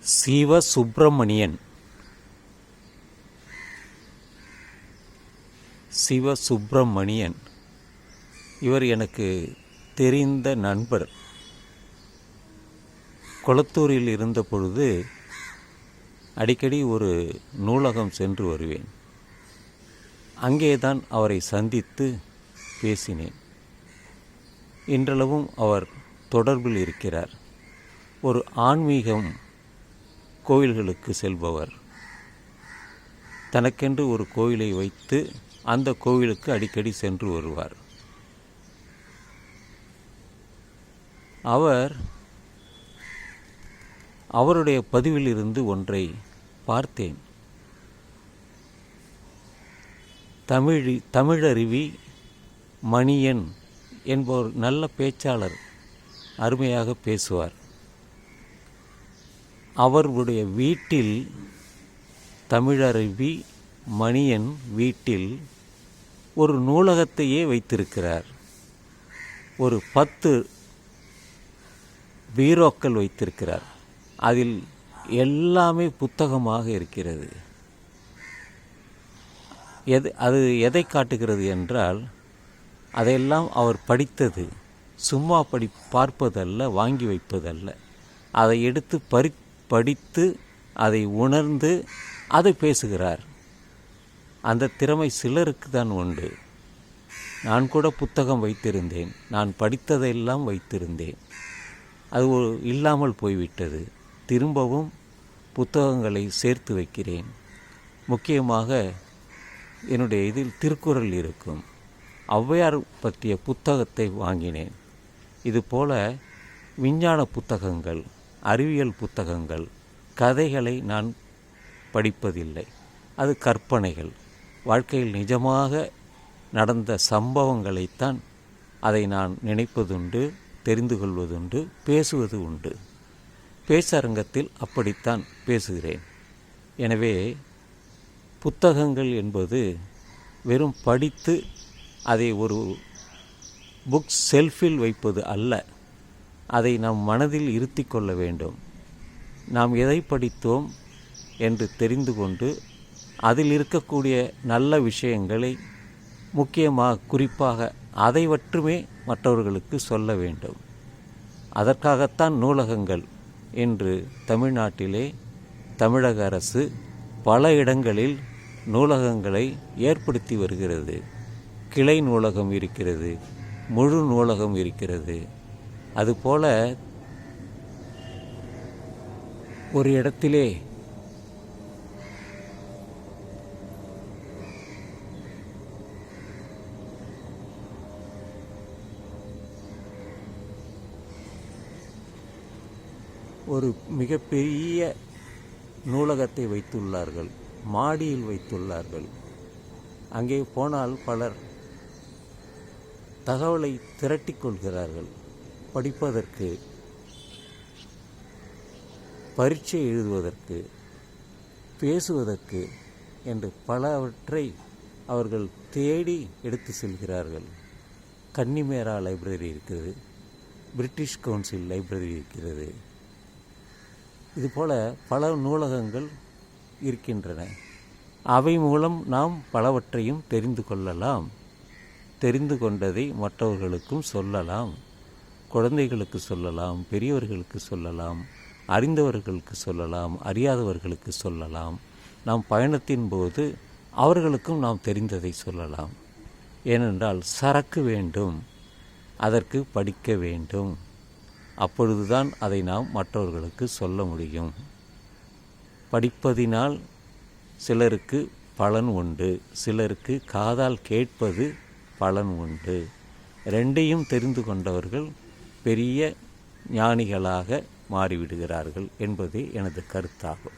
சிவ சுப்பிரமணியன் சிவ சுப்பிரமணியன் இவர் எனக்கு தெரிந்த நண்பர். கொளத்தூரில் இருந்த பொழுது அடிக்கடி ஒரு நூலகம் சென்று வருவேன். அங்கேதான் அவரை சந்தித்து பேசினேன். இன்றளவும் அவர் தொடர்பில் இருக்கிறார். ஒரு ஆன்மீகம் கோவில்களுக்கு செல்பவர். தனக்கென்று ஒரு கோவிலை வைத்து அந்த கோவிலுக்கு அடிக்கடி சென்று வருவார். அவர் அவருடைய பதிவிலிருந்து ஒன்றை பார்த்தேன். தமிழி தமிழருவி மணியன் என்பவர் நல்ல பேச்சாளர் அருமையாக பேசுவார். அவர்களுடைய வீட்டில் தமிழருவி மணியன் வீட்டில் ஒரு நூலகத்தையே வைத்திருக்கிறார். ஒரு பத்து பீரோக்கள் வைத்திருக்கிறார். அதில் எல்லாமே புத்தகமாக இருக்கிறது. எது அது எதை காட்டுகிறது என்றால் அதையெல்லாம் அவர் படித்தது. சும்மா படி பார்ப்பதல்ல வாங்கி வைப்பதல்ல. அதை எடுத்து பறி படித்து அதை உணர்ந்து அதை பேசுகிறார். அந்த திறமை சிலருக்கு தான் உண்டு. நான் கூட புத்தகம் வைத்திருந்தேன். நான் படித்ததையெல்லாம் வைத்திருந்தேன். அது இல்லாமல் போய்விட்டது. திரும்பவும் புத்தகங்களை சேர்த்து வைக்கிறேன். முக்கியமாக என்னுடைய இதில் திருக்குறள் இருக்கும். ஔவையார் பற்றிய புத்தகத்தை வாங்கினேன். இதுபோல விஞ்ஞான புத்தகங்கள் அறிவியல் புத்தகங்கள் கதைகளை நான் படிப்பதில்லை. அது கற்பனைகள். வாழ்க்கையில் நிஜமாக நடந்த சம்பவங்களைத்தான் அதை நான் நினைப்பதுண்டு தெரிந்து கொள்வதுண்டு பேசுவது உண்டு. பேச்சரங்கத்தில் அப்படித்தான் பேசுகிறேன். எனவே புத்தகங்கள் என்பது வெறும் படித்து அதை ஒரு புக் செல்ஃபில் வைப்பது அல்ல. அதை நம் மனதில் இருத்தி கொள்ள வேண்டும். நாம் எதை படித்தோம் என்று தெரிந்து கொண்டு அதில் இருக்கக்கூடிய நல்ல விஷயங்களை முக்கியமாக குறிப்பாக அதை மட்டுமே மற்றவர்களுக்கு சொல்ல வேண்டும். அதற்காகத்தான் நூலகங்கள் என்று தமிழ்நாட்டிலே தமிழக அரசு பல இடங்களில் நூலகங்களை ஏற்படுத்தி வருகிறது. கிளை நூலகம் இருக்கிறது முழு நூலகம் இருக்கிறது. அதுபோல ஒரு இடத்திலே ஒரு மிகப்பெரிய நூலகத்தை வைத்துள்ளார்கள் மாடியில் வைத்துள்ளார்கள். அங்கே போனால் பலர் தகவலை திரட்டிக் கொள்கிறார்கள். படிப்பதற்கு பரீட்சை எழுதுவதற்கு பேசுவதற்கு என்று பலவற்றை அவர்கள் தேடி எடுத்து செல்கிறார்கள். கன்னிமேரா லைப்ரரி இருக்கிறது பிரிட்டிஷ் கவுன்சில் லைப்ரரி இருக்கிறது. இதுபோல பல நூலகங்கள் இருக்கின்றன. அவை மூலம் நாம் பலவற்றையும் தெரிந்து கொள்ளலாம் தெரிந்து கொண்டதை மற்றவர்களுக்கும் சொல்லலாம். குழந்தைகளுக்கு சொல்லலாம் பெரியவர்களுக்கு சொல்லலாம் அறிந்தவர்களுக்கு சொல்லலாம் அறியாதவர்களுக்கு சொல்லலாம். நாம் பயணத்தின் போது அவர்களுக்கும் நாம் தெரிந்ததை சொல்லலாம். ஏனென்றால் சரக்கு வேண்டும் அதற்கு படிக்க வேண்டும். அப்பொழுதுதான் அதை நாம் மற்றவர்களுக்கு சொல்ல முடியும். படிப்பதினால் சிலருக்கு பலன் உண்டு சிலருக்கு காதால் கேட்பது பலன் உண்டு. ரெண்டையும் தெரிந்து கொண்டவர்கள் பெரிய ஞானிகளாக மாறிவிடுகிறார்கள் என்பதே எனது கருத்தாகும்.